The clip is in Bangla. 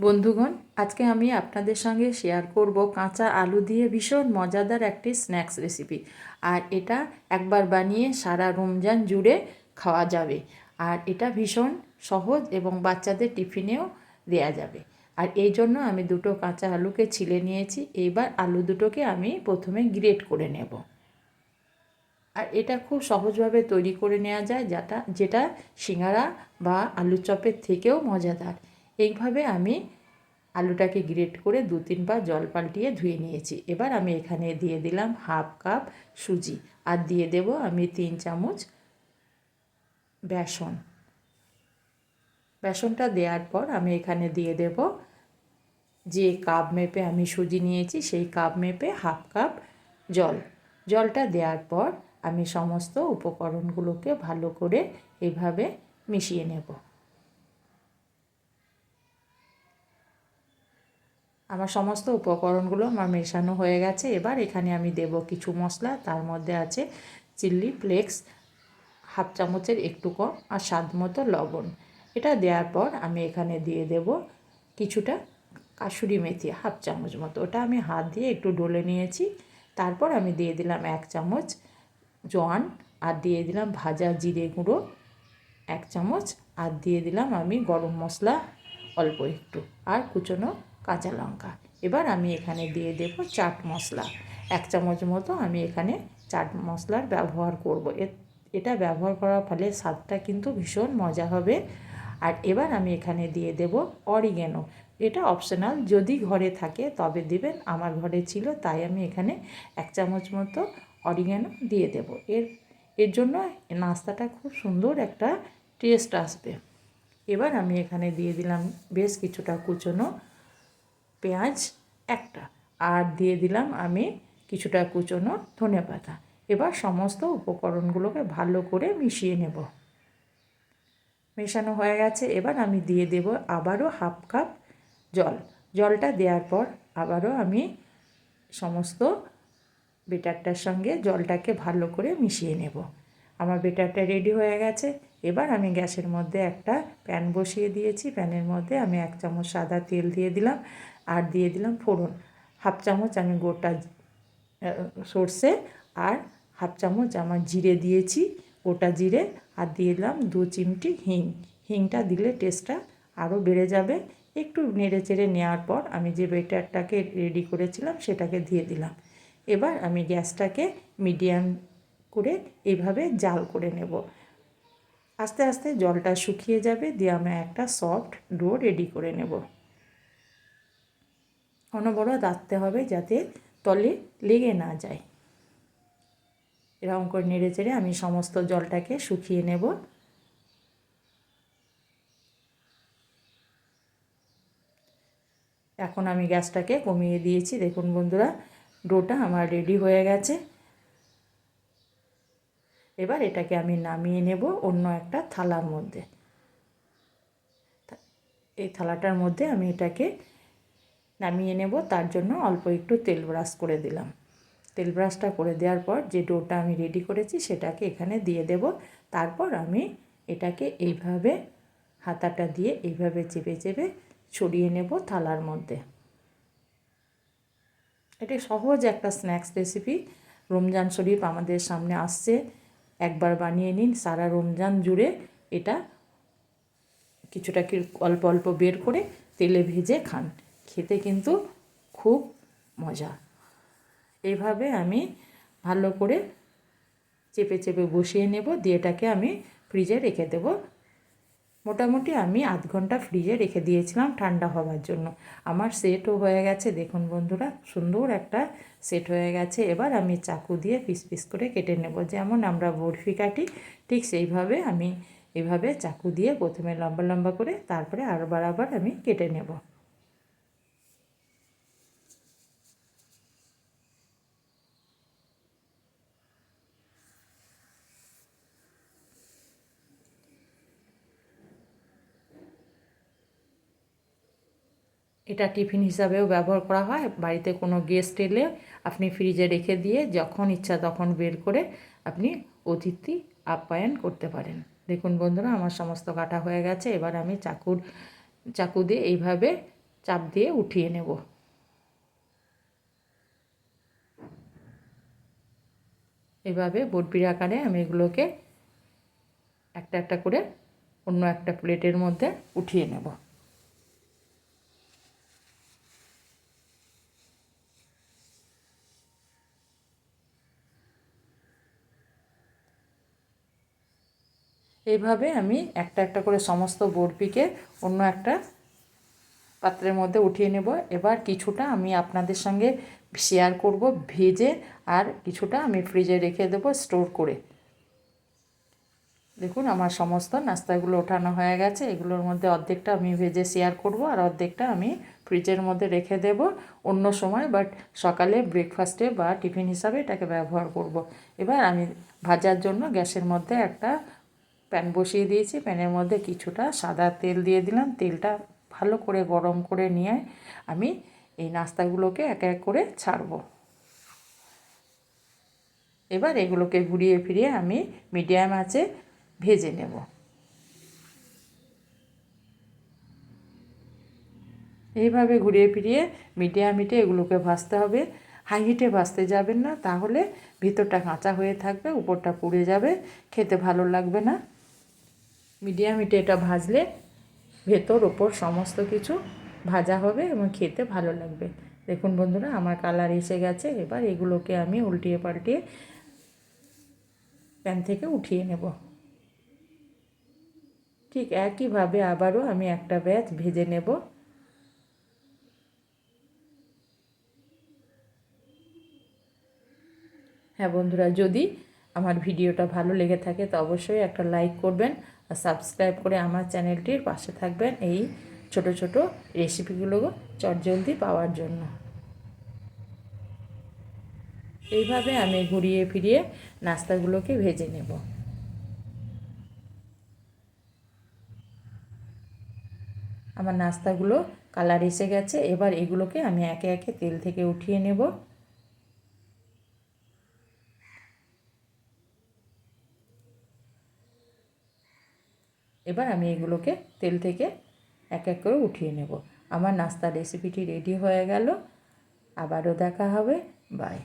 বন্ধুগণ, আজকে আমি আপনাদের সঙ্গে শেয়ার করব কাঁচা আলু দিয়ে ভীষণ মজাদার একটি স্ন্যাক্স রেসিপি আর এটা একবার বানিয়ে সারা রমজান জুড়ে খাওয়া যাবে। আর এটা ভীষণ সহজ এবং বাচ্চাদের টিফিনেও দেয়া যাবে। আর এই জন্য আমি দুটো কাঁচা আলুকে ছিলে নিয়েছি। এইবার আলু দুটোকে আমি প্রথমে গ্রেট করে নেব। আর এটা খুব সহজভাবে তৈরি করে নেওয়া যায়, যেটা যেটা সিঙ্গারা বা আলু চপের থেকেও মজাদার। এইভাবে আমি আলুটাকে গ্রেট করে দু তিনবার জল পাল্টিয়ে ধুয়ে নিয়েছি। এবার আমি এখানে দিয়ে দিলাম হাফ কাপ সুজি আর দিয়ে দেব আমি তিন চামচ বেসন। বেসনটা দেওয়ার পর আমি এখানে দিয়ে দেব যে কাপ মেপে আমি সুজি নিয়েছি সেই কাপ মেপে হাফ কাপ জল। জলটা দেওয়ার পর আমি সমস্ত উপকরণগুলোকে ভালো করে এভাবে মিশিয়ে নেব। আমার সমস্ত উপকরণগুলো আমার মেশানো হয়ে গেছে। এবার এখানে আমি দেব কিছু মশলা, তার মধ্যে আছে চিল্লি ফ্লেক্স, হাফ চামচের একটু কম আর স্বাদ মতো লবণ। এটা দেওয়ার পর আমি এখানে দিয়ে দেব কিছুটা কাসুরি মেথি, হাফ চামচ মতো। ওটা আমি হাত দিয়ে একটু ডলে নিয়েছি। তারপর আমি দিয়ে দিলাম এক চামচ জোয়ান আর দিয়ে দিলাম ভাজা জিরে গুঁড়ো এক চামচ। আর দিয়ে দিলাম আমি গরম মশলা অল্প একটু। আর কুচনো কাঁচা লঙ্কা। এবার আমি এখানে দিয়ে দেব চাট মশলা। এক চামচ মতো আমি এখানে চাট মশলার ব্যবহার করব। এটা ব্যবহার করার ফলে স্বাদটা কিন্তু ভীষণ মজা হবে। আর এবার আমি এখানে দিয়ে দেব অরিগেনো। এটা অপশনাল, যদি ঘরে থাকে তবে দিবেন। আমার ঘরে ছিল, তাই আমি এখানে এক চামচ মতো অরিগেনো দিয়ে দেব। এর এর জন্য নাস্তাটা খুব সুন্দর একটা টেস্ট আসবে। এবার আমি এখানে দিয়ে দিলাম বেশ কিছুটা কুচনো পেঁয়াজ একটা। আর দিয়ে দিলাম আমি কিছুটা কুচনো ধনে পাতা। এবার সমস্ত উপকরণগুলোকে ভালো করে মিশিয়ে নেব। মেশানো হয়ে গেছে। এবার আমি দিয়ে দেব আবারও হাফ কাপ জল। জলটা দেওয়ার পর আবারও আমি সমস্ত বেটারটার সঙ্গে জলটাকে ভালো করে মিশিয়ে নেব। আমার বেটারটা রেডি হয়ে গেছে। এবার আমি গ্যাসের মধ্যে একটা প্যান বসিয়ে দিয়েছি। প্যানের মধ্যে আমি এক চামচ সাদা তেল দিয়ে দিলাম। আর দিয়ে দিলাম ফোড়ন। হাফ চামচ আমি গোটা সর্ষে আর হাফ চামচ আমার জিরে দিয়েছি, গোটা জিরে আর দিয়ে দিলাম দু চিমটি হিং। হিংটা দিলে টেস্টটা আরও বেড়ে যাবে। একটু নেড়ে চেড়ে নেওয়ার পর আমি যে বেটারটাকে রেডি করেছিলাম সেটাকে দিয়ে দিলাম। এবার আমি গ্যাসটাকে মিডিয়াম করে এইভাবে জাল করে নেব। আস্তে আস্তে জলটা শুকিয়ে যাবে, দিয়ে আমি একটা সফট ডো রেডি করে নেব। অনবরত দাঁততে হবে যাতে তলে লেগে না যায়। এরকম করে নেড়ে চেড়ে আমি সমস্ত জলটাকে শুকিয়ে নেব। এখন আমি গ্যাসটাকে কমিয়ে দিয়েছি। দেখুন বন্ধুরা, ডোটা আমার রেডি হয়ে গেছে। এবার এটাকে আমি নামিয়ে নেব অন্য একটা থালার মধ্যে। এই থালাটার মধ্যে আমি এটাকে নামিয়ে নেব। তার জন্য অল্প একটু তেল ব্রাশ করে দিলাম। তেল ব্রাশটা করে দেওয়ার পর যে ডোটা আমি রেডি করেছি সেটাকে এখানে দিয়ে দেব। তারপর আমি এটাকে এইভাবে হাতাটা দিয়ে এইভাবে চেপে চেপে ছড়িয়ে নেব থালার মধ্যে। এটা সহজ একটা স্ন্যাক্স রেসিপি। রমজান শরীফ আমাদের সামনে আসছে। একবার বানিয়ে নিন, সারা রমজান জুড়ে এটা কিছুটা কি অল্প অল্প বের করে তেলে ভেজে খান। খেতে কিন্তু খুব মজা। এভাবে আমি ভালো করে চেপে চেপে বসিয়ে নেব, দিয়ে এটাকে আমি ফ্রিজে রেখে দেব। মোটামুটি আমি আধ ঘণ্টা ফ্রিজে রেখে দিয়েছিলাম ঠান্ডা হওয়ার জন্য। আমার সেটও হয়ে গেছে, দেখুন বন্ধুরা, সুন্দর একটা সেট হয়ে গেছে। এবার আমি চাকু দিয়ে পিস পিস করে কেটে নেব। যেমন আমরা বরফি কাটি, ঠিক সেইভাবে আমি এভাবে চাকু দিয়ে প্রথমে লম্বা লম্বা করে, তারপরে আর বারাবার আমি কেটে নেব। এটা টিফিন হিসাবেও ব্যবহার করা হয়। বাড়িতে কোনো গেস্ট এলে আপনি ফ্রিজে রেখে দিয়ে যখন ইচ্ছা তখন বের করে আপনি অতিথি আপ্যায়ন করতে পারেন। দেখুন বন্ধুরা, আমার সমস্ত কাটা হয়ে গেছে। এবার আমি চাকুর, চাকু দিয়ে এইভাবে চাপ দিয়ে উঠিয়ে নেব। এভাবে বটবির আকারে আমি এগুলোকে একটা একটা করে অন্য একটা প্লেটের মধ্যে উঠিয়ে নেব। এইভাবে আমি একটা একটা করে সমস্ত বরফিকে অন্য একটা পাত্রের মধ্যে উঠিয়ে নেব। এবার কিছুটা আমি আপনাদের সঙ্গে শেয়ার করব ভেজে আর কিছুটা আমি ফ্রিজে রেখে দেবো স্টোর করে। দেখুন আমার সমস্ত নাস্তাগুলো ওঠানো হয়ে গেছে। এগুলোর মধ্যে অর্ধেকটা আমি ভেজে শেয়ার করব আর অর্ধেকটা আমি ফ্রিজের মধ্যে রেখে দেব। অন্য সময় বাট সকালে ব্রেকফাস্টে বা টিফিন হিসাবে এটাকে ব্যবহার করব। এবার আমি ভাজার জন্য গ্যাসের মধ্যে একটা প্যান বসিয়ে দিয়েছি, প্যানের মধ্যে কিছুটা সাদা তেল দিয়ে দিলাম। তেলটা ভালো করে গরম করে নিয়ে আমি এই নাস্তাগুলোকে এক এক করে ছাড়ব। এবার এগুলোকে ঘুরিয়ে ফিরিয়ে আমি মিডিয়াম আছে ভেজে নেব। এইভাবে ঘুরিয়ে ফিরিয়ে মিডিয়াম হিটে এগুলোকে ভাজতে হবে। হাই হিটে ভাজতে যাবেন না, তাহলে ভিতরটা কাঁচা হয়ে থাকবে, উপরটা পুড়ে যাবে, খেতে ভালো লাগবে না। মিডিয়াম হিটে এটা ভাজলে ভেতর, ওপর সমস্ত কিছু ভাজা হবে এবং খেতে ভালো লাগবে। দেখুন বন্ধুরা, আমার কালার এসে গেছে। এবার এগুলোকে আমি উল্টিয়ে পাল্টিয়ে প্যান থেকে উঠিয়ে নেব। ঠিক একইভাবে আবারও আমি একটা ব্যাচ ভেজে নেব। হ্যাঁ বন্ধুরা, যদি আমার ভিডিওটা ভালো লেগে থাকে তো অবশ্যই একটা লাইক করবেন। সাবস্ক্রাইব করে আমার চ্যানেলটির পাশে থাকবেন এই ছোট ছোট রেসিপিগুলো চটজলদি পাওয়ার জন্য। এইভাবে আমি ঘুরিয়ে ফিরিয়ে নাস্তাগুলোকে ভেজে নেব। আমার নাস্তাগুলো কালার এসে গেছে, এবার এগুলোকে আমি একে একে তেল থেকে উঠিয়ে নেব। এবার আমি এগুলোকে তেল থেকে এক এক করে উঠিয়ে নেব। আমার নাস্তা রেসিপিটি রেডি হয়ে গেল। আবারও দেখা হবে। বাই